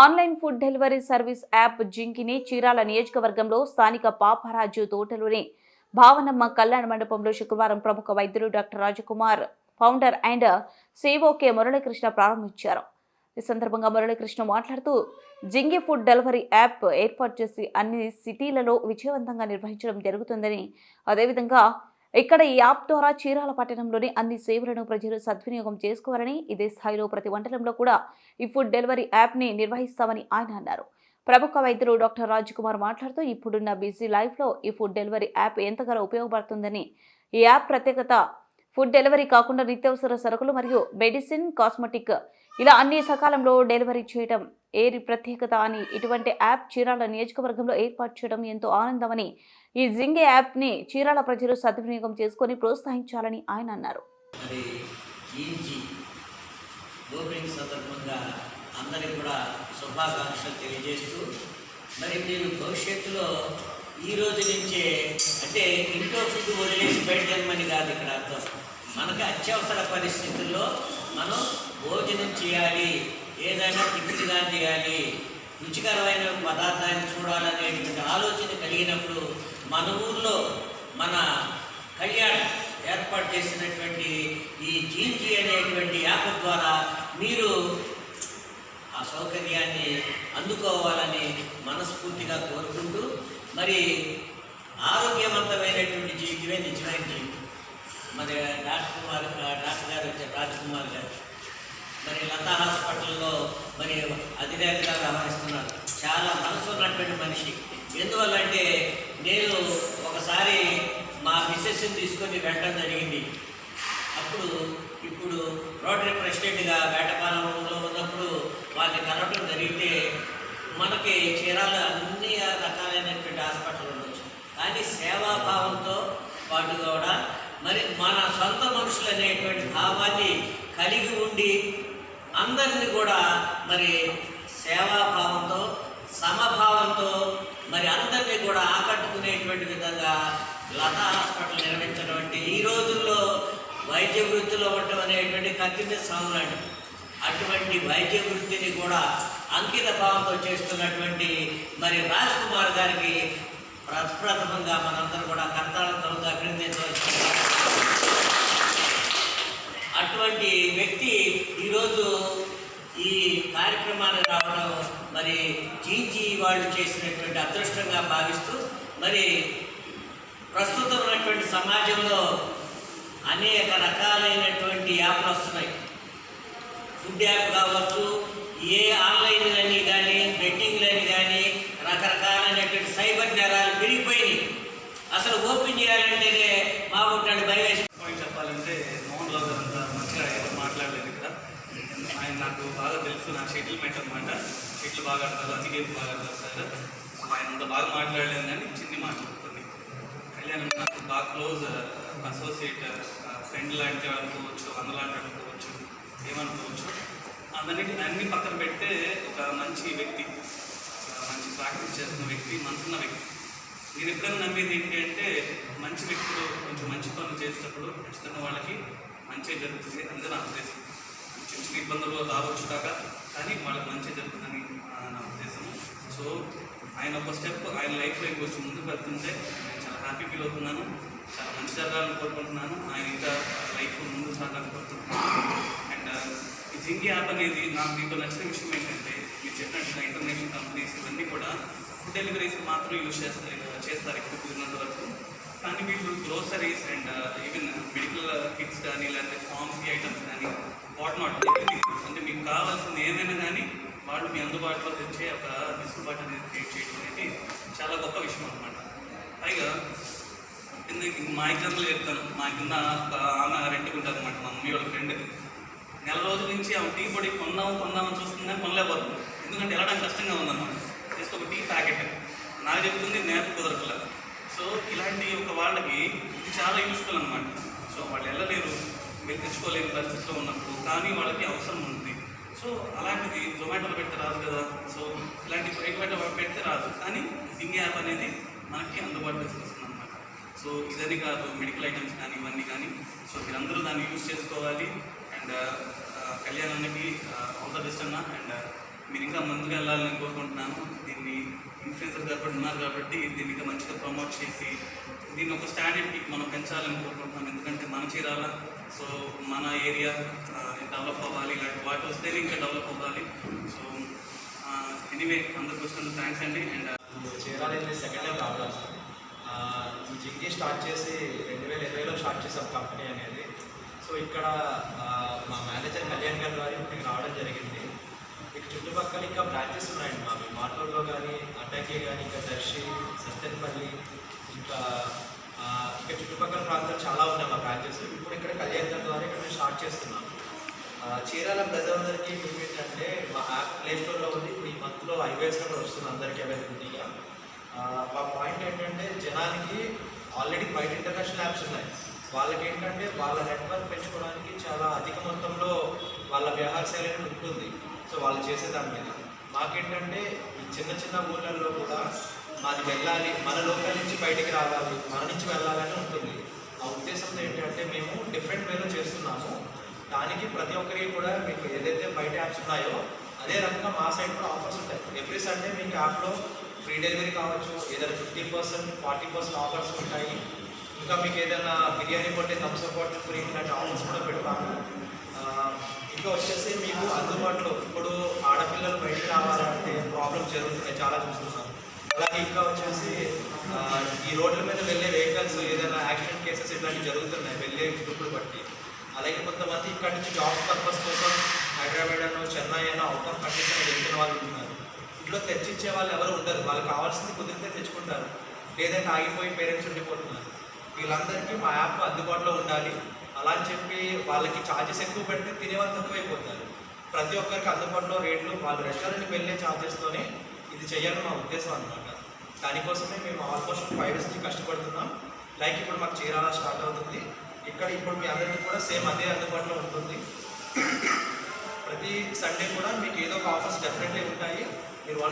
Online food delivery service app జింకిని Chirala నియోజకవర్గంలో స్థానిక పాపరాజు తోటలోని భావనమ్మ కళ్యాణ మండపంలో శుక్రవారం ప్రముఖ వైద్యులు డాక్టర్ రాజకుమార్ ఫౌండర్ అండ్ సిఓకే మురళీకృష్ణ ప్రారంభించారు. ఈ సందర్భంగా మురళీకృష్ణ మాట్లాడుతూ జింగి ఫుడ్ డెలివరీ యాప్ ఏర్పాటు చేసి అన్ని సిటీలలో విజయవంతంగా నిర్వహించడం జరుగుతుందని అదేవిధంగా ఇక్కడ ఈ యాప్ ద్వారా చీరాల పట్టణంలోని అన్ని సేవలను ప్రజలు సద్వినియోగం చేసుకోవాలని ఇదే స్థాయిలో ప్రతి మండలంలో కూడా ఈ ఫుడ్ డెలివరీ యాప్ని నిర్వహిస్తామని ఆయన అన్నారు. ప్రముఖ వైద్యులు డాక్టర్ రాజ్ కుమార్ మాట్లాడుతూ ఇప్పుడున్న బిజీ లైఫ్లో ఈ ఫుడ్ డెలివరీ యాప్ ఎంతగానో ఉపయోగపడుతుందని. ఈ యాప్ ప్రత్యేకత ఫుడ్ డెలివరీ కాకుండా నిత్యావసర సరుకులు మరియు మెడిసిన్ కాస్మెటిక్ ఇలా అన్ని సకాలంలో డెలివరీ చేయడం ఏరి ప్రత్యేకత అని ఇటువంటి యాప్ చీరాల నియోజకవర్గంలో ఏర్పాటు చేయడం ఎంతో ఆనందమని ఈ జింగే యాప్ని చీరాల ప్రజలు సద్వినియోగం చేసుకొని ప్రోత్సహించాలని ఆయన అన్నారు. సందర్భంగా అందరికి కూడా శుభాకాంక్షలు తెలియజేస్తూ మరి నేను భవిష్యత్తులో ఈ రోజు నుంచే అంటే ఇంట్లో ఫుడ్ వదిలేసి బయటకెళ్ళమని కాదు ఇక్కడ అర్థం. మనకు అత్యవసర పరిస్థితుల్లో మనం భోజనం చేయాలి ఏదైనా టిఫిన్గా చేయాలి రుచికరమైన పదార్థాన్ని చూడాలనేటువంటి ఆలోచన కలిగినప్పుడు మన ఊర్లో మన కళ్యాణ్ ఏర్పాటు చేసినటువంటి ఈ జీజీ అనేటువంటి యాప్ ద్వారా మీరు ఆ సౌకర్యాన్ని అందుకోవాలని మనస్ఫూర్తిగా కోరుకుంటూ మరి ఆరోగ్యవంతమైనటువంటి జీవితమే నిజమైన జీవితం మరి డాక్టర్ కుమార్ డాక్టర్ గారు వచ్చారు రాజ్కుమార్ గారు. మరి లతా హాస్పిటల్లో మరి అధినేతగా వ్యవహరిస్తున్నారు. చాలా మనసు ఉన్నటువంటి మనిషి. ఎందువల్ల అంటే నేను ఒకసారి మా మిస్సెస్ని తీసుకొని వెళ్ళడం జరిగింది. అప్పుడు ఇప్పుడు రోటరీ ప్రెసిడెంట్గా వేటపాలెంలో ఉన్నప్పుడు వారిని కలవటం జరిగితే మనకి చీరాల అన్ని రకాలైనటువంటి హాస్పిటల్ ఉండొచ్చు. కానీ సేవాభావంతో పాటు కూడా మరి మన సొంత మనుషులు అనేటువంటి భావాన్ని కలిగి ఉండి అందరిని కూడా మరి సేవాభావంతో సమభావంతో మరి అందరినీ కూడా ఆకట్టుకునేటువంటి విధంగా లతా హాస్పిటల్ నిర్వహించడం అంటే ఈ రోజుల్లో వైద్య వృత్తిలో ఉండటం అనేటువంటి కత్తిని సాగులాంటి అటువంటి వైద్య వృత్తిని కూడా అంకిత భావంతో చేస్తున్నటువంటి మరి రాజ్ కుమార్ గారికి ప్రప్రథమంగా మనందరం కూడా కర్తాలతో అభినందించవచ్చు అటువంటి వ్యక్తి ఈరోజు ఈ కార్యక్రమాన్ని రావడం మరి జీజీ వాళ్ళు చేసినటువంటి అదృష్టంగా భావిస్తూ మరి ప్రస్తుతం ఉన్నటువంటి సమాజంలో అనేక రకాలైనటువంటి యాప్లు వస్తున్నాయి. ఫుడ్ యాప్ కావచ్చు ఏ ఆన్లైన్లని కానీ బెట్టింగ్లని కానీ రకరకాలైనటువంటి సైబర్ నేరాలు పెరిగిపోయినాయి. అసలు ఓపెన్ చేయాలంటేనే మా పుట్టాడు భయం వేసి పాయింట్ చెప్పాలంటే మోహన్ రావు గారు అంత మంచిగా మాట్లాడలేదు ఇక్కడ. ఆయన నాకు బాగా తెలుసు నా సెటిల్మెంట్ అనమాట చెట్లు బాగా ఆడతారు అందుకే బాగా ఆడతారు సార్ ఆయన అంత బాగా మాట్లాడలేదు కానీ చిన్ని మాట్లాడుతుంది చెప్తుంది కళ్యాణ్ నాకు బాగా క్లోజ్ అసోసియేట్ ఫ్రెండ్ లాంటి అనుకోవచ్చు అన్న లాంటి అనుకోవచ్చు ఏమనుకోవచ్చు అందరికీ అన్ని పక్కన పెడితే ఒక మంచి వ్యక్తి మంచి ప్రాక్టీస్ చేస్తున్న వ్యక్తి మనసున్న వ్యక్తి. నేను ఎప్పుడైనా నమ్మేది ఏంటి అంటే మంచి వ్యక్తులు కొంచెం మంచి పనులు చేసేటప్పుడు ఖచ్చితంగా వాళ్ళకి మంచి జరుగుతుంది అనేది నా ఉద్దేశం. చిన్న చిన్న ఇబ్బందులు రావచ్చు కాక కానీ వాళ్ళకి మంచి జరుగుతుందని ఆయన ఒక స్టెప్ ఆయన లైఫ్లో ఇంకొచ్చి ముందుకు వెళ్తుంటే నేను చాలా హ్యాపీ ఫీల్ అవుతున్నాను. చాలా మంచి జరగాలని కోరుకుంటున్నాను. ఆయన ఇంకా లైఫ్ ముందుకు సాగాలని కోరుకుంటున్నాను. అండ్ uh, ఈ జింగి యాప్ అనేది నాకు మీకు నచ్చిన విషయం ఏంటంటే మీరు చెప్పినట్టుగా ఇంటర్నేషనల్ కంపెనీస్ ఇవన్నీ కూడా ఫుడ్ డెలివరీస్ మాత్రం యూజ్ చేస్తారు చేస్తారు ఎక్కువ కుదిరినంత వరకు. కానీ వీళ్ళు groceries and even medical kits కానీ లేకపోతే ఫార్మసీ ఐటమ్స్ కానీ వాట్ నాట్ అంటే మీకు కావాల్సింది ఏదైనా కానీ వాళ్ళు మీ అందుబాటులో తెచ్చే ఒక వెసులుబాటు అనేది క్రియేట్ చేయడం అనేది చాలా గొప్ప విషయం అనమాట పైగా మా ఎగ్జాంపుల్ చెప్తాను మా కింద ఒక ఆమె రెంట్కి ఉంటుంది అనమాట మా మమ్మీ వాళ్ళ ఫ్రెండ్ నెల రోజుల నుంచి ఆమె టీ పొడి కొందాం కొందామని చూస్తుంది కానీ కొనలేకపోతుంది. ఎందుకంటే వెళ్ళడానికి కష్టంగా ఉందన్నమాట. జస్ట్ ఒక టీ ప్యాకెట్ నాకు చెప్తుంది నేత కుదరట్లేదు సో ఇలాంటి ఒక వాళ్ళకి ఇది చాలా యూస్ఫుల్ అనమాట సో వాళ్ళు వెళ్ళలేరు మీరు తెచ్చుకోలేని పరిస్థితిలో ఉన్నప్పుడు కానీ వాళ్ళకి అవసరం ఉంది. సో అలాంటిది జొమాటోలో పెడితే రాదు కదా. సో ఇలాంటి బయట బయట పెడితే రాదు. కానీ జింగ్ యాప్ అనేది మనకి అందుబాటులో తీసుకొస్తుంది అనమాట సో ఇదని కాదు మెడికల్ ఐటమ్స్ కానీ ఇవన్నీ కానీ. సో మీరందరూ దాన్ని యూజ్ చేసుకోవాలి. అండ్ కళ్యాణానికి ఆల్ ద బెస్ట్ అన్న అండ్ మీరు ఇంకా ముందుకు వెళ్ళాలని కోరుకుంటున్నాను. దీన్ని ఇన్ఫ్లుయెన్సర్ కాబట్టి ఉన్నారు కాబట్టి దీన్ని ఇంకా మంచిగా ప్రమోట్ చేసి దీన్ని ఒక స్టాండర్డ్కి మనం పెంచాలని కోరుకుంటున్నాం ఎందుకంటే మన చీరాల సో మన ఏరియా డెవలప్ అవ్వాలి ఇలాంటి వాటి వస్తేనే ఇంకా డెవలప్ అవ్వాలి. సో ఎనీవే అందరికి వచ్చినందుకు థ్యాంక్స్ అండి. అండ్ uh, చేరాలి సెకండ్ ఇయర్ రావడం ఈ జింకి స్టార్ట్ చేసి రెండు వేల ఇరవైలో స్టార్ట్ చేసాం కంపెనీ అనేది. సో ఇక్కడ మా మేనేజర్ కళ్యాణ్ గారి ద్వారా ఇక్కడికి రావడం జరిగింది. ఇక చుట్టుపక్కల ఇంకా బ్రాంచెస్ ఉన్నాయండి మాకు మాటూరులో కానీ అటాకే కానీ ఇంకా దర్శి సత్తెనపల్లి ఇంకా ఆ, ఇంకా చుట్టుపక్కల ప్రాంతాలు చాలా ఉన్నాయి మా బ్రాంచెస్ ఇప్పుడు ఇక్కడ కళ్యాణ్ గారి ద్వారా ఇక్కడ మేము స్టార్ట్ చేస్తున్నాం ఆ, చీరాల ప్రజలందరికీ మేము ఏంటంటే మా యాప్ ప్లే స్టోర్లో ఉంది. ఇప్పుడు ఈ మంత్లో ఐవేస్లో కూడా వస్తుంది అందరికీ అవైలబిలిటీగా. మా పాయింట్ ఏంటంటే జనానికి ఆల్రెడీ బయట ఇంటర్నేషనల్ యాప్స్ ఉన్నాయి. వాళ్ళకి ఏంటంటే వాళ్ళ నెట్వర్క్ పెంచుకోవడానికి చాలా అధిక మొత్తంలో వాళ్ళ వ్యవహార శైలి ఉంటుంది. సో వాళ్ళు చేసే దాని మీద. మాకేంటంటే ఈ చిన్న చిన్న ఊళ్ళల్లో కూడా మాది వెళ్ళాలి మన లోకల్ నుంచి బయటికి రావాలి మన నుంచి వెళ్ళాలని ఉంటుంది. ఆ ఉద్దేశంతో ఏంటంటే మేము డిఫరెంట్ వేలో చేస్తున్నాము. దానికి ప్రతి ఒక్కరికి కూడా మీకు ఏదైతే బయట యాప్స్ ఉన్నాయో అదే రకంగా మా సైడ్ కూడా ఆఫర్స్ ఉంటాయి. ఎవ్రీ సండే మీకు యాప్లో ఫ్రీ డెలివరీ కావచ్చు ఏదైనా fifty percent forty percent offers ఉంటాయి. ఇంకా మీకు ఏదైనా బిర్యానీ కొట్టే థమ్స్అప్ బాటిల్ ఫ్రీ ఇలాంటి ఆఫర్స్ కూడా పెడతాము. ఇంకా వచ్చేసి మీకు అందుబాటులో ఇప్పుడు ఆడపిల్లలు బయటికి రావాలంటే ప్రాబ్లమ్స్ జరుగుతున్నాయి చాలా చూస్తున్నాం. అలాగే ఇంకా వచ్చేసి ఈ రోడ్ల మీద వెళ్ళే వెహికల్స్ ఏదైనా యాక్సిడెంట్ కేసెస్ ఇట్లాంటివి జరుగుతున్నాయి. వెళ్ళే గ్రూపులు బట్టి. అలాగే కొంతమంది ఇక్కడ నుంచి జాబ్ పర్పస్ కోసం హైదరాబాద్ అనో చెన్నై అనో అవుట్ ఆఫ్ కంట్రీస్ వెళ్తున్న వాళ్ళు ఉన్నారు. ఇంట్లో తెచ్చిచ్చే వాళ్ళు ఎవరు ఉండరు. వాళ్ళకి కావాల్సింది కుదిరితే తెచ్చుకుంటారు. లేదంటే ఆగిపోయి పేరెంట్స్ ఉండిపోతున్నారు. వీళ్ళందరికీ మా యాప్ అందుబాటులో ఉండాలి. అలా అని చెప్పి వాళ్ళకి ఛార్జెస్ ఎక్కువ పెడితే తినేవాళ్ళు తక్కువైపోతారు. ప్రతి ఒక్కరికి అందుబాటులో రేట్లు వాళ్ళు రెస్టారెంట్కి వెళ్ళే ఛార్జెస్తోనే ఇది చేయాలని మా ఉద్దేశం అనమాట దానికోసమే మేము ఆల్మోస్ట్ ఫైవ్ డేస్కి కష్టపడుతున్నాం. లైక్ ఇప్పుడు మాకు చీరాల స్టార్ట్ అవుతుంది. ఇక్కడ ఇప్పుడు మీ అందరికీ కూడా సేమ్ అదే అందుబాటులో ఉంటుంది. ప్రతి సండే కూడా మీకు ఏదో ఒక ఆఫర్స్ డెఫినెట్లీ ఉంటాయి. మీరు వన్స్